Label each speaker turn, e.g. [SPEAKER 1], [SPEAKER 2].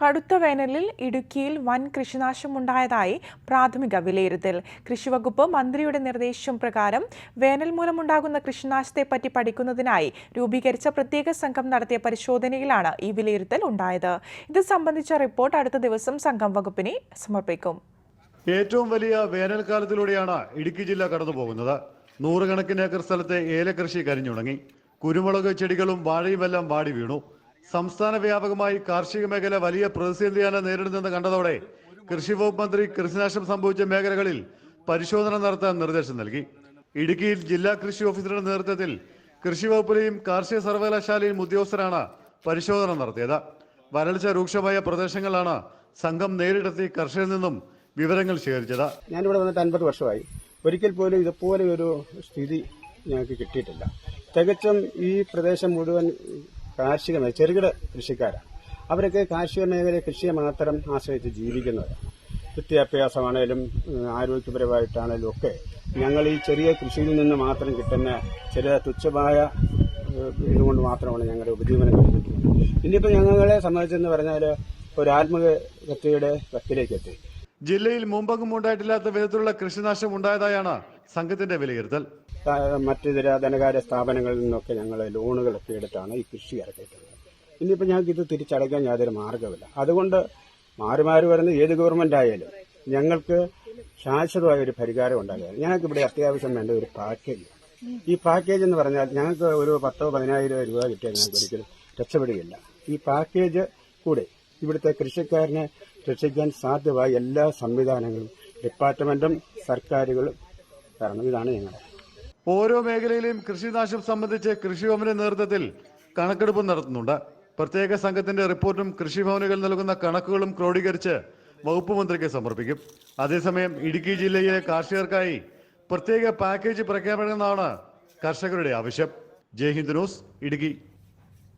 [SPEAKER 1] കടുത്ത വേനലിൽ ഇടുക്കിയിൽ വൻ കൃഷിനാശമുണ്ടായതായി പ്രാഥമിക വിലയിരുത്തൽ. കൃഷിവകുപ്പ് മന്ത്രിയുടെ നിർദ്ദേശം പ്രകാരം വേനൽ മൂലമുണ്ടാകുന്ന കൃഷിനാശത്തെപ്പറ്റി പഠിക്കുന്നതിനായി രൂപീകരിച്ച പ്രത്യേക സംഘം നടത്തിയ പരിശോധനയിലാണ് ഈ വിലയിരുത്തൽ ഉണ്ടായത്. ഇത് സംബന്ധിച്ച റിപ്പോർട്ട് അടുത്ത ദിവസം സംഘം വകുപ്പിനെ സമർപ്പിക്കും.
[SPEAKER 2] ഏറ്റവും വലിയ വേനൽക്കാലത്തിലൂടെയാണ് ഇടുക്കി ജില്ല കടന്നുപോകുന്നത്. നൂറുകണക്കിന് ഏക്കർ സ്ഥലത്തെ ഏലകൃഷി കരിഞ്ഞുണങ്ങി. കുരുമുളക് ചെടികളും വാഴയുമെല്ലാം വാടി വീണു. സംസ്ഥാന വ്യാപകമായി കാർഷിക മേഖല വലിയ പ്രതിസന്ധിയാണ് നേരിടുന്നതെന്ന് കണ്ടതോടെ കൃഷി വകുപ്പ് മന്ത്രി കൃഷിനാശം സംഭവിച്ച മേഖലകളിൽ പരിശോധന നടത്താൻ നിർദ്ദേശം നൽകി. ഇടുക്കിയിൽ ജില്ലാ കൃഷി ഓഫീസറുടെ നേതൃത്വത്തിൽ കൃഷി വകുപ്പിലെയും കാർഷിക സർവകലാശാലയും ഉദ്യോഗസ്ഥരാണ് പരിശോധന നടത്തിയത്. വരൾച്ച രൂക്ഷമായ പ്രദേശങ്ങളാണ് സംഘം നേരിട്ടെത്തി കർഷകരിൽ നിന്നും വിവരങ്ങൾ ശേഖരിച്ചത്.
[SPEAKER 3] ഞാനിവിടെ വന്നിട്ട് അൻപത് വർഷമായി. ഒരിക്കൽ പോലും ഇതുപോലെ ഒരു സ്ഥിതി ഞങ്ങൾക്ക് കിട്ടിയിട്ടില്ല. തികച്ചും ഈ പ്രദേശം മുഴുവൻ കാർഷിക മേഖല ചെറുകിട കൃഷിക്കാരാണ് അവരൊക്കെ കാർഷിക മേഖല കൃഷിയെ മാത്രം ആശ്രയിച്ച് ജീവിക്കുന്നവരാണ് വിദ്യാഭ്യാസമാണേലും ആരോഗ്യപരമായിട്ടാണേലും ഒക്കെ ഞങ്ങൾ ഈ ചെറിയ കൃഷിയിൽ നിന്ന് മാത്രം കിട്ടുന്ന ചെറിയ തുച്ഛമായ ഇതുകൊണ്ട് മാത്രമാണ് ഞങ്ങളുടെ ഉപജീവനം കിട്ടുന്നത് ഇനിയിപ്പോൾ ഞങ്ങളെ സംബന്ധിച്ചെന്ന് പറഞ്ഞാൽ ഒരു ആത്മഹത്യയുടെ വക്കിലേക്ക് എത്തി.
[SPEAKER 2] ജില്ലയിൽ മുമ്പെങ്ങും ഉണ്ടായിട്ടില്ലാത്ത വിധത്തിലുള്ള കൃഷിനാശം ഉണ്ടായതായാണ് സംഘത്തിന്റെ വിലയിരുത്തൽ.
[SPEAKER 3] മറ്റ് ചില ധനകാര്യ സ്ഥാപനങ്ങളിൽ നിന്നൊക്കെ ഞങ്ങൾ ലോണുകളൊക്കെ എടുത്താണ് ഈ കൃഷി ഇറക്കിയിട്ടുള്ളത്. ഇനിയിപ്പോൾ ഞങ്ങൾക്ക് ഇത് തിരിച്ചടയ്ക്കാൻ യാതൊരു മാർഗമില്ല അതുകൊണ്ട് മാറി മാറി വരുന്ന ഏത് ഗവൺമെന്റ് ആയാലും ഞങ്ങൾക്ക് ശാശ്വതമായ ഒരു പരിഹാരം ഉണ്ടാകുക ഞങ്ങൾക്ക് ഇവിടെ അത്യാവശ്യം വേണ്ട ഒരു പാക്കേജ് ഈ പാക്കേജ് എന്ന് പറഞ്ഞാൽ ഞങ്ങൾക്ക് ഒരു പത്തോ പതിനായിരം രൂപ കിട്ടിയാൽ ഞങ്ങൾക്ക് ഒരിക്കലും രക്ഷപ്പെടുകയില്ല. ഈ പാക്കേജ് കൂടെ ഇവിടുത്തെ കൃഷിക്കാരനെ രക്ഷിക്കാൻ സാധ്യമായ എല്ലാ സംവിധാനങ്ങളും ഡിപ്പാർട്ട്മെന്റും സർക്കാരുകളും കാരണം ഇതാണ് ഞങ്ങളുടെ
[SPEAKER 2] ഓരോ മേഖലയിലെയും കൃഷിനാശം സംബന്ധിച്ച് കൃഷിഭവന്റെ നേതൃത്വത്തിൽ കണക്കെടുപ്പ് നടത്തുന്നുണ്ട്. പ്രത്യേക സംഘത്തിന്റെ റിപ്പോർട്ടും കൃഷിഭവനുകൾ നൽകുന്ന കണക്കുകളും ക്രോഡീകരിച്ച് വകുപ്പ് മന്ത്രിക്ക് സമർപ്പിക്കും. അതേസമയം ഇടുക്കി ജില്ലയിലെ കാർഷികർക്കായി പ്രത്യേക പാക്കേജ് പ്രഖ്യാപിക്കണമെന്നാണ് കർഷകരുടെ ആവശ്യം. ജയ് ന്യൂസ് ഇടുക്കി.